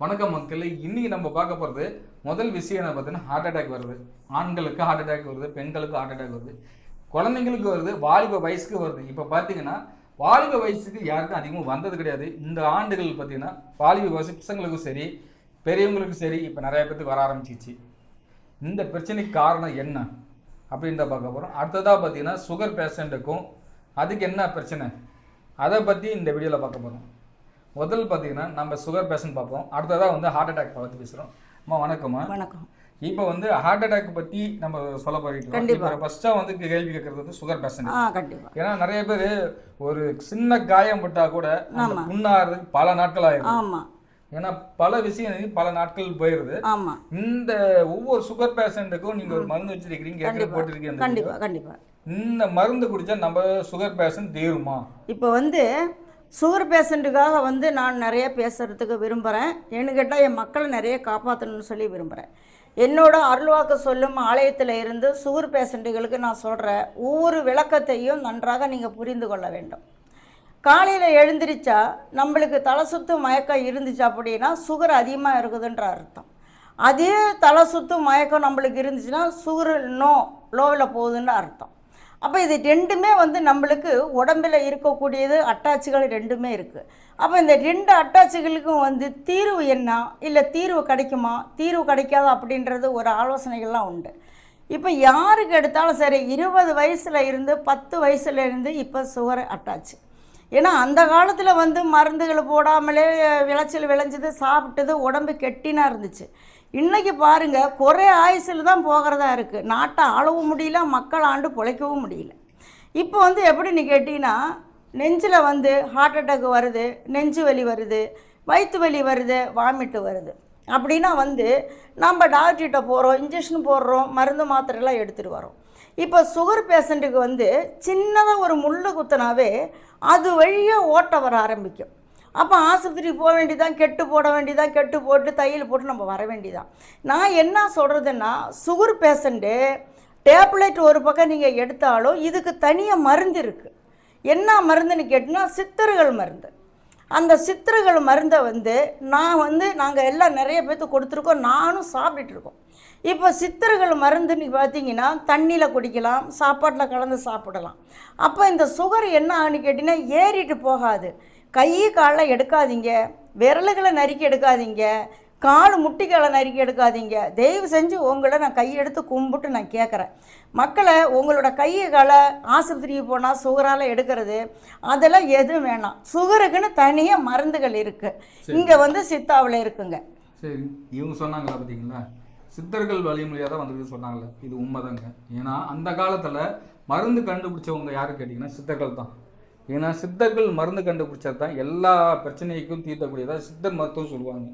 வணக்கம் மக்களே இன்னைக்கு நம்ம பார்க்க போகிறது முதல் விஷயம் என்ன பார்த்தீங்கன்னா ஹார்ட் அட்டாக் வருது. ஆண்களுக்கு ஹார்ட் அட்டாக் வருது பெண்களுக்கு ஹார்ட் அட்டாக் வருது குழந்தைங்களுக்கு வருது வாலிப வயசுக்கு வருது. இப்போ பார்த்தீங்கன்னா வாலிப வயசுக்கு யாருக்கும் அதிகமாக வந்தது கிடையாது. இந்த ஆண்டுகள் பார்த்தீங்கன்னா வாலிப வயசு பசங்களுக்கும் சரி பெரியவங்களுக்கும் சரி இப்போ நிறைய பேருக்கு வர ஆரம்பிச்சிச்சு இந்த பிரச்சனைக்கு காரணம் என்ன அப்படின்றத பார்க்க போகிறோம் அடுத்ததாக பார்த்தீங்கன்னா சுகர் பேஷண்ட்டுக்கும் அதுக்கு என்ன பிரச்சனை? அதை பற்றி இந்த வீடியோவில் பார்க்க போகிறோம் முதல் பார்த்தீங்கன்னா நம்ம சுகர் பேஷண்ட் பார்ப்போம். அடுத்ததாக வந்து ஹார்ட் அட்டாக் பற்றி பேசுகிறோம் அம்மா வணக்கம்மா வணக்கம். இப்போ வந்து ஹார்ட் அட்டாக் பற்றி நம்ம சொல்ல போயிட்டு கண்டிப்பா. இப்போ ஃபஸ்ட்டாக வந்து கேள்வி கேட்கறது வந்து சுகர் பேஷண்ட் ஆ கண்டிப்பா. ஏன்னா நிறைய பேர் ஒரு சின்ன காயம் பட்டா கூட. புண்ணாகிறதுக்கு பல நாட்கள் ஆயிடும் ஆமா. ஏன்னா பல விஷயம் பல நாட்கள் போயிடுது ஆமா. இந்த ஒவ்வொரு சுகர் பேஷண்ட்டுக்கும் நீங்க ஒரு மருந்து வச்சிருக்கீங்க போட்டிருக்கீங்க. கண்டிப்பா கண்டிப்பா. இந்த மருந்து குடிச்சா நம்ம சுகர் பேஷண்ட் தீருமா? இப்போ வந்து சுகர் பேஷண்ட்டுக்காக வந்து நான் நிறைய பேசுகிறதுக்கு விரும்புகிறேன் ஏன்னு கேட்டால் என் மக்களை நிறைய காப்பாற்றணும்னு சொல்லி விரும்புகிறேன் என்னோட அருள்வாக்கு சொல்லும் ஆலயத்தில் இருந்து சுகர் பேஷண்ட்டுகளுக்கு நான் சொல்கிற ஒவ்வொரு விளக்கத்தையும் நன்றாக நீங்கள் புரிந்து கொள்ள வேண்டும். காலையில் எழுந்திரிச்சா நம்மளுக்கு தலை சுத்து மயக்கம் இருந்துச்சு அப்படின்னா சுகர் அதிகமாக இருக்குதுன்ற அர்த்தம். அதே தலை சுத்து மயக்கம் நம்மளுக்கு இருந்துச்சுன்னா சுகர் நோ லோவில் போகுதுன்னு அர்த்தம். அப்போ இது ரெண்டுமே வந்து நம்மளுக்கு உடம்பில் இருக்கக்கூடியது அட்டாச்சுகள் ரெண்டுமே இருக்குது அப்போ இந்த ரெண்டு அட்டாச்சுகளுக்கும் வந்து தீர்வு என்ன? இல்லை தீர்வு கிடைக்குமா? தீர்வு கிடைக்காதா அப்படின்றது ஒரு ஆலோசனைகள்லாம் உண்டு. இப்போ யாருக்கு எடுத்தாலும் சரி இருபது வயசில் இருந்து பத்து வயசுல இருந்து இப்போ சுகர் அட்டாச்சு. ஏன்னா அந்த காலத்தில் வந்து மருந்துகள் போடாமலே விளைச்சல் விளைஞ்சது சாப்பிட்டது உடம்பு கெட்டினா இருந்துச்சு. இன்றைக்கி பாருங்கள் குறை ஆயுசில் தான் போகிறதா இருக்குது நாட்டை ஆளவும் முடியல மக்கள் ஆண்டு பிழைக்கவும் முடியல. இப்போ வந்து எப்படின்னு கேட்டிங்கன்னா நெஞ்சில் வந்து ஹார்ட் அட்டாக் வருது நெஞ்சு வலி வருது வயிற்று வலி வருது வாமிட்டு வருது. அப்படின்னா வந்து நம்ம டாக்டர்கிட்ட போகிறோம் இன்ஜெக்ஷன் போடுறோம் மருந்து மாத்திரைலாம் எடுத்துகிட்டு வரோம். இப்போ சுகர் பேஷண்ட்டுக்கு வந்து சின்னதாக ஒரு முள் குத்தினாவே அது வழியாக ஓட்ட வர ஆரம்பிக்கும். அப்போ ஆஸ்பத்திரிக்கு போக வேண்டியதான் கெட்டு போட வேண்டியதான் கெட்டு போட்டு தையல் போட்டு நம்ம வர வேண்டியதான் நான் என்ன சொல்கிறதுன்னா சுகர் பேஷண்ட்டு டேப்லெட் ஒரு பக்கம் நீங்கள் எடுத்தாலும் இதுக்கு தனியாக மருந்து இருக்குது என்ன மருந்துன்னு கேட்டிங்கன்னா சித்தர்கள் மருந்து. அந்த சித்தர்கள் மருந்தை வந்து நான் வந்து நாங்கள் எல்லாம் நிறைய பேர்த்து கொடுத்துருக்கோம் நானும் சாப்பிட்டுட்டு இருக்கோம். இப்போ சித்தர்கள் மருந்துன்னு பார்த்தீங்கன்னா தண்ணியில் குடிக்கலாம் சாப்பாட்டில் கலந்து சாப்பிடலாம். அப்போ இந்த சுகர் என்ன ஆகுன்னு கேட்டிங்கன்னா ஏறிட்டு போகாது. கை காலில் எடுக்காதீங்க விரலுகளை நறுக்கி எடுக்காதீங்க கால் முட்டிக்காலை நறுக்கி எடுக்காதீங்க. தயவு செஞ்சு உங்களை நான் கையெடுத்து கும்பிட்டு நான் கேட்குறேன் மக்களை உங்களோட கையை காலை ஆஸ்பத்திரிக்கு போனால் சுகரால் எடுக்கிறது அதெல்லாம் எதுவும் வேணாம். சுகருக்குன்னு தனியாக மருந்துகள் இருக்குது இங்கே வந்து சித்தாவில் இருக்குங்க. சரி இவங்க சொன்னாங்களா பார்த்தீங்களா சித்தர்கள் வழிமொழியாக தான் வந்திருக்கு சொன்னாங்கல்ல. இது உண்மைதாங்க. ஏன்னா அந்த காலத்தில் மருந்து கண்டுபிடிச்சவங்க யாரு கேட்டிங்கன்னா சித்தர்கள் தான். ஏன்னா சித்தர்கள் மருந்து கண்டுபிடிச்சது தான் எல்லா பிரச்சனைக்கும் தீர்த்தக்கூடியதாக சித்தர் மருத்துவம் சொல்லுவாங்க.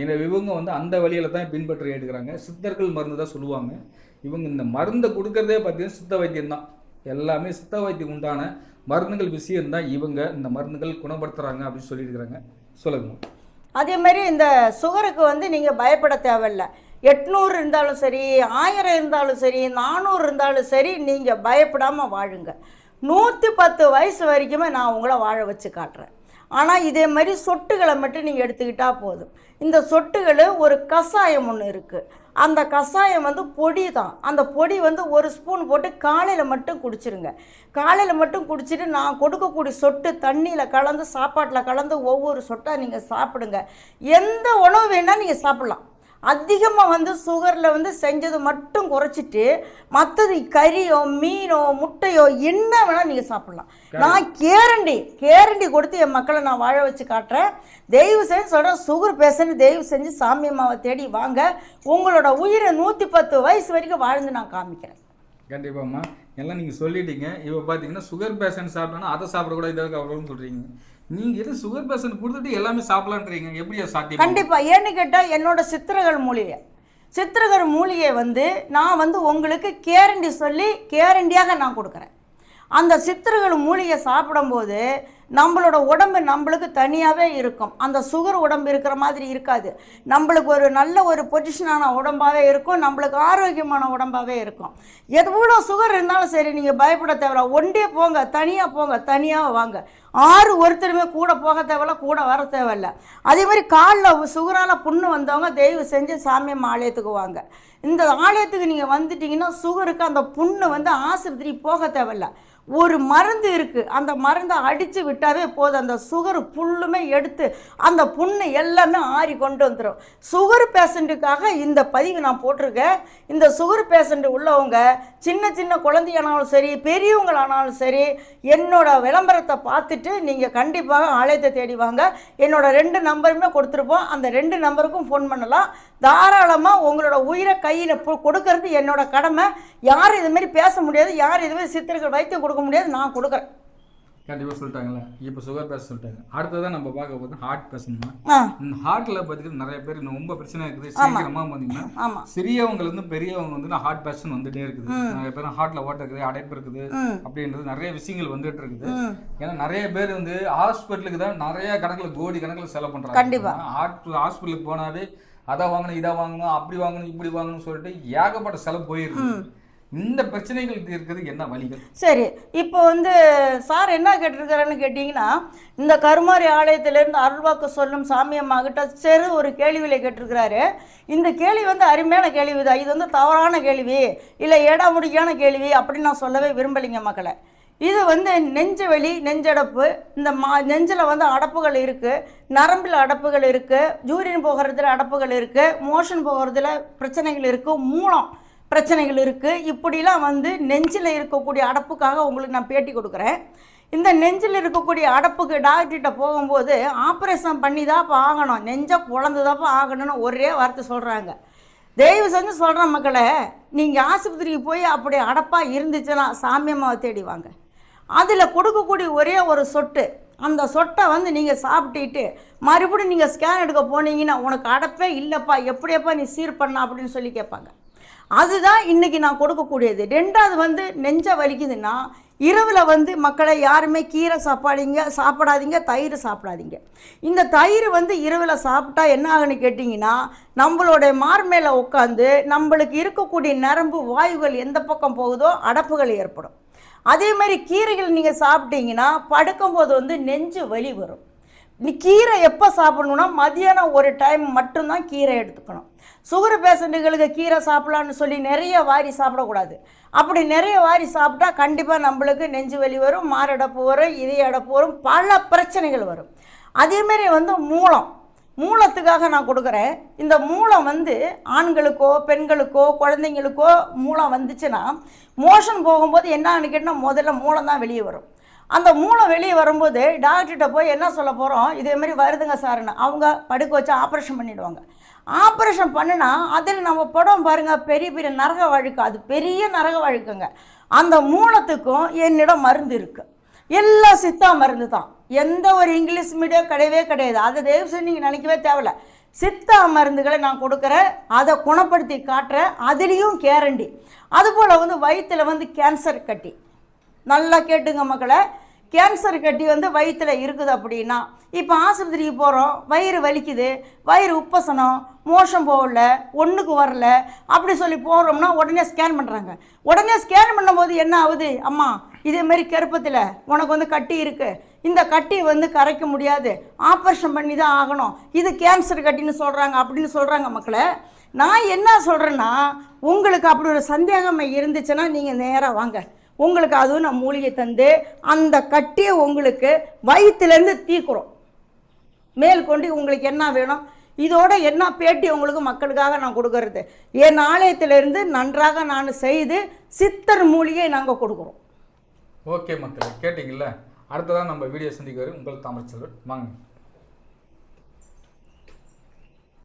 ஏன்னா இவங்க வந்து அந்த வழியில் தான் பின்பற்றி எடுக்கிறாங்க. சித்தர்கள் மருந்து தான் சொல்லுவாங்க. இவங்க இந்த மருந்தை கொடுக்கறதே பார்த்தீங்கன்னா சித்த வைத்தியம் தான். எல்லாமே சித்த வைத்தியம் உண்டான மருந்துகள் விஷயம் தான் இவங்க இந்த மருந்துகள் குணப்படுத்துகிறாங்க அப்படின்னு சொல்லியிருக்கிறாங்க. சொல்லுங்க. அதே மாதிரி இந்த சுகருக்கு வந்து நீங்கள் பயப்பட தேவையில்ல. எட்நூறு இருந்தாலும் சரி ஆயிரம் இருந்தாலும் சரி நானூறு இருந்தாலும் சரி நீங்கள் பயப்படாமல் வாழுங்க. நூற்றி பத்து வயசு வரைக்குமே நான் உங்களை வாழ வச்சு காட்டுறேன். ஆனால் இதே மாதிரி சொட்டுகளை மட்டும் நீங்கள் எடுத்துக்கிட்டால் போதும். இந்த சொட்டுகள் ஒரு கஷாயம் ஒன்று இருக்குது அந்த கஷாயம் வந்து பொடி தான். அந்த பொடி வந்து ஒரு ஸ்பூன் போட்டு காலையில் மட்டும் குடிச்சிருங்க. காலையில் மட்டும் குடிச்சிட்டு நான் கொடுக்கக்கூடிய சொட்டு தண்ணியில் கலந்து சாப்பாட்டில் கலந்து ஒவ்வொரு சொட்டாக நீங்கள் சாப்பிடுங்க. எந்த உணவு வேணால் நீங்கள் சாப்பிட்லாம். அதிகமாக வந்து சுகரில் வந்து செஞ்சது மட்டும் குறைச்சிட்டு மற்றது கறியோ மீனோ முட்டையோ என்ன வேணால் நீங்கள் சாப்பிட்லாம். நான் கேரண்டி கேரண்டி கொடுத்து என் மக்களை நான் வாழ வச்சு காட்டுறேன். தயவு செஞ்சு சொல்கிறேன் சுகர் பேஷண்ட் தயவு செஞ்சு சாமி அம்மாவை தேடி வாங்க. உங்களோட உயிரை நூற்றி பத்து வயசு வரைக்கும் வாழ்ந்து நான் காமிக்கிறேன். கண்டிப்பாம்மா. எல்லாம் நீங்கள் சொல்லிட்டீங்க. இப்போ பார்த்தீங்கன்னா சுகர் பேஷண்ட் சாப்பிட்டோன்னா அதை சாப்பிடக்கூடாது இதை அவ்வளோன்னு சொல்கிறீங்க நீங்கள் எது சுகர் பேஷண்ட் கொடுத்துட்டு எல்லாமே சாப்பிடலான்றீங்க எப்படி சாத்தியம்? கண்டிப்பாக ஏன்னு கேட்டால் என்னோட சித்திரகள் மூலிகை. சித்திரகர் மூலிகை வந்து நான் வந்து உங்களுக்கு கேரண்டி சொல்லி கேரண்டியாக நான் கொடுக்குறேன். அந்த சித்திரகள் மூலிகை சாப்பிடும்போது நம்மளோட உடம்பு நம்மளுக்கு தனியாகவே இருக்கும். அந்த சுகர் உடம்பு இருக்கிற மாதிரி இருக்காது. நம்மளுக்கு ஒரு நல்ல ஒரு பொசிஷனான உடம்பாகவே இருக்கும். நம்மளுக்கு ஆரோக்கியமான உடம்பாகவே இருக்கும். எவ்வளோ சுகர் இருந்தாலும் சரி நீங்கள் பயப்பட தேவையில்ல. ஒண்டே போங்க தனியாக போங்க தனியாக வாங்க. ஆறு ஒருத்தருமே கூட போக தேவையில்ல கூட வர தேவையில்ல. அதே மாதிரி காலில் சுகரால் புண்ணு வந்தவங்க தயவு செஞ்சு சாமியம் ஆலயத்துக்கு வாங்க. இந்த ஆலயத்துக்கு நீங்கள் வந்துட்டீங்கன்னா சுகருக்கு அந்த புண்ணு வந்து ஆஸ்பத்திரி போக தேவையில்ல. ஒரு மருந்து இருக்குது அந்த மருந்தை அடித்து விட்டாவே போதும். அந்த சுகர் புல்லுமே எடுத்து அந்த புண்ணு எல்லாமே ஆறி கொண்டு வந்துடும் சுகர் பேஷண்ட்டுக்காக இந்த பதிவு நான் போட்டிருக்கேன். இந்த சுகர் பேஷண்ட்டு உள்ளவங்க சின்ன சின்ன குழந்தையானாலும் சரி பெரியவங்களானாலும் சரி என்னோட விளம்பரத்தை பார்த்துட்டு நீங்கள் கண்டிப்பாக ஆலயத்தை தேடி வாங்க. என்னோட ரெண்டு நம்பருமே கொடுத்துருப்போம். அந்த ரெண்டு நம்பருக்கும் ஃபோன் பண்ணலாம். தாராளமாக உங்களோட உயிரை கையில் கொடுக்கறது என்னோட கடமை. யார் இதுமாரி பேச முடியாது. யார் இதுமாரி சித்தர்கள் வைத்து கொடுக்க முடியாது நான் கொடுக்குறேன். கண்டிப்பாக சொல்லிட்டாங்களே இப்போ சுகர் பேஷண்ட் சொல்லிட்டாங்க. அடுத்ததான் நம்ம பார்க்க போது ஹார்ட் ஆ. இந்த ஹார்ட்டில் பார்த்தீங்கன்னா நிறைய பேர் ரொம்ப பிரச்சனை இருக்குது. சீக்கிரமாக பார்த்தீங்கன்னா சிறியவங்கலேருந்து பெரியவங்க வந்து ஹார்ட் பேஷன் வந்துட்டே இருக்குது. நிறைய பேர் ஹார்ட்ல ஓட்ட இருக்குது அடைப்பு இருக்குது அப்படின்றது நிறைய விஷயங்கள் வந்துட்டு இருக்குது. ஏன்னா நிறைய பேர் வந்து ஹாஸ்பிட்டலுக்கு தான் நிறைய கணக்குல கோடி கணக்குல செலவு பண்றாங்க. கண்டிப்பா. ஹார்ட் ஹாஸ்பிட்டலுக்கு போனாவே அதை வாங்கணும் இதை வாங்கணும் அப்படி வாங்கணும் இப்படி வாங்கணும்னு சொல்லிட்டு ஏகப்பட்ட செலவு போயிருக்கு இந்த பிரச்சனைகள் தீர்க்கிறதுக்கு என்ன வழிகள்? சரி இப்போ வந்து சார் என்ன கேட்டிருக்காருன்னு கேட்டிங்கன்னா இந்த கருமாரி ஆலயத்திலேருந்து அருள்வாக்கு சொல்லும் சாமியம்மாகிட்ட சரி ஒரு கேள்வியில் கேட்டிருக்கிறாரு. இந்த கேள்வி வந்து அருமையான கேள்வி தான். இது வந்து தவறான கேள்வி இல்லை ஏடா முடிக்கான கேள்வி அப்படின்னு நான் சொல்லவே விரும்பலைங்க மக்களை. இது வந்து நெஞ்சு வலி நெஞ்சடப்பு இந்த மா நெஞ்சில் வந்து அடப்புகள் இருக்குது நரம்பில் அடப்புகள் இருக்குது ஜூரின் போகிறதுல அடப்புகள் இருக்குது மோஷன் போகிறதுல பிரச்சனைகள் இருக்குது மூலம் பிரச்சனைகள் இருக்குது இப்படிலாம் வந்து நெஞ்சில் இருக்கக்கூடிய அடப்புக்காக உங்களுக்கு நான் பேட்டி கொடுக்குறேன். இந்த நெஞ்சில் இருக்கக்கூடிய அடப்புக்கு டாக்டர்கிட்ட போகும்போது ஆப்ரேஷன் பண்ணி தான்ப்பா ஆகணும். நெஞ்சை குழந்து தான்ப்பா ஆகணும்னு ஒரே வார்த்தை சொல்கிறாங்க தயவு செஞ்சு சொல்கிறேன் மக்களை நீங்கள் ஆஸ்பத்திரிக்கு போய் அப்படி அடப்பாக இருந்துச்சுன்னா சாமியம்மாவை தேடி வாங்க. அதில் கொடுக்கக்கூடிய ஒரே ஒரு சொட்டு அந்த சொட்டை வந்து நீங்கள் சாப்பிட்டுட்டு மறுபடியும் நீங்கள் ஸ்கேன் எடுக்க போனீங்கன்னா உனக்கு அடப்பே இல்லைப்பா. எப்படியப்பா நீ சீர் பண்ண அப்படின்னு சொல்லி கேட்பாங்க. அதுதான் இன்னைக்கு நான் கொடுக்கக்கூடியது. ரெண்டாவது வந்து நெஞ்ச வலிக்குதுன்னா இரவில் வந்து மக்களை யாருமே கீரை சாப்பாடிங்க சாப்பிடாதீங்க தயிர் சாப்பிடாதீங்க. இந்த தயிர் வந்து இரவில் சாப்பிட்டா என்ன ஆகுன்னு கேட்டிங்கன்னா நம்மளுடைய மார் மேலே உட்காந்து நம்மளுக்கு இருக்கக்கூடிய நரம்பு வாயுகள் எந்த பக்கம் போகுதோ அடப்புகள் ஏற்படும். அதே மாதிரி கீரைகள் நீங்கள் சாப்பிட்டீங்கன்னா படுக்கும்போது வந்து நெஞ்சு வலி வரும். நீ கீரை எப்போ சாப்பிடணும்னா மதியானம் ஒரு டைம் மட்டும்தான் கீரை எடுத்துக்கணும். சுகர் பேஷண்ட்டுகளுக்கு கீரை சாப்பிடலான்னு சொல்லி நிறைய வாரி சாப்பிடக்கூடாது. அப்படி நிறைய வாரி சாப்பிட்டா கண்டிப்பாக நம்மளுக்கு நெஞ்சு வலி வரும் மாரடைப்பு வரும் இதய அடைப்பு வரும் பல பிரச்சனைகள் வரும். அதேமாரி வந்து மூலம். மூலத்துக்காக நான் கொடுக்குறேன். இந்த மூலம் வந்து ஆண்களுக்கோ பெண்களுக்கோ குழந்தைங்களுக்கோ மூலம் வந்துச்சுன்னா மோஷன் போகும்போது என்னன்னு கேட்டால் முதல்ல மூலம் தான் வெளியே வரும். அந்த மூலம் வெளியே வரும்போது டாக்டர்கிட்ட போய் என்ன சொல்ல போகிறோம் இதேமாரி வருதுங்க சாருன்னு அவங்க படுக்க வச்சு ஆப்ரேஷன் பண்ணிவிடுவாங்க ஆப்ரேஷன் பண்ணினா அதில் நம்ம படம் பாருங்கள் பெரிய பெரிய நரக வழுக்கு. அது பெரிய நரக வழுக்குங்க. அந்த மூலத்துக்கும் என்னிடம் மருந்து இருக்குது எல்லாம் சித்தா மருந்து தான். எந்த ஒரு இங்கிலீஷ் மீடியம் கிடையவே கிடையாது. அதை தயவு செஞ்சு நீங்கள் நினைக்கவே தேவையில்ல. சித்தா மருந்துகளை நான் கொடுக்குறேன். அதை குணப்படுத்தி காட்டுறேன். அதுலேயும் கேரண்டி அதுபோல் வந்து வயிற்றில் வந்து கேன்சர் கட்டி. நல்லா கேட்டுங்க மக்களை. கேன்சர் கட்டி வந்து வயிற்றில் இருக்குது அப்படின்னா இப்போ ஆஸ்பத்திரிக்கு போகிறோம் வயிறு வலிக்குது வயிறு உப்பசனம் மோஷம் போகல ஒன்றுக்கு வரல அப்படி சொல்லி போகிறோம்னா உடனே ஸ்கேன் பண்ணுறாங்க உடனே ஸ்கேன் பண்ணும்போது என்ன ஆகுது? அம்மா இதேமாரி கருப்பத்தில் உனக்கு வந்து கட்டி இருக்குது இந்த கட்டி வந்து கரைக்க முடியாது. ஆப்ரேஷன் பண்ணி தான் ஆகணும். இது கேன்சர் கட்டின்னு சொல்கிறாங்க அப்படின்னு சொல்கிறாங்க மக்களை. நான் என்ன சொல்கிறேன்னா உங்களுக்கு அப்படி ஒரு சந்தேகம் இருந்துச்சுன்னா நீங்கள் நேராக வாங்க. உங்களுக்கு அதுவும் நான் மூலிகை தந்து அந்த கட்டியை உங்களுக்கு வயிற்றுலேருந்து தீக்குறோம். மேல் கொண்டு உங்களுக்கு என்ன வேணும்? இதோட என்ன பேட்டி உங்களுக்கு மக்களுக்காக நான் கொடுக்கறது? என் ஆலயத்திலிருந்து நன்றாக நான் செய்து சித்தர் மூலிகை நாங்கள் கொடுக்குறோம். ஓகே மக்கள் கேட்டிங்கள்ல அடுத்ததான் நம்ம வீடியோ சந்திக்க வரை உங்கள் தாமரை செல்வன். வாங்க.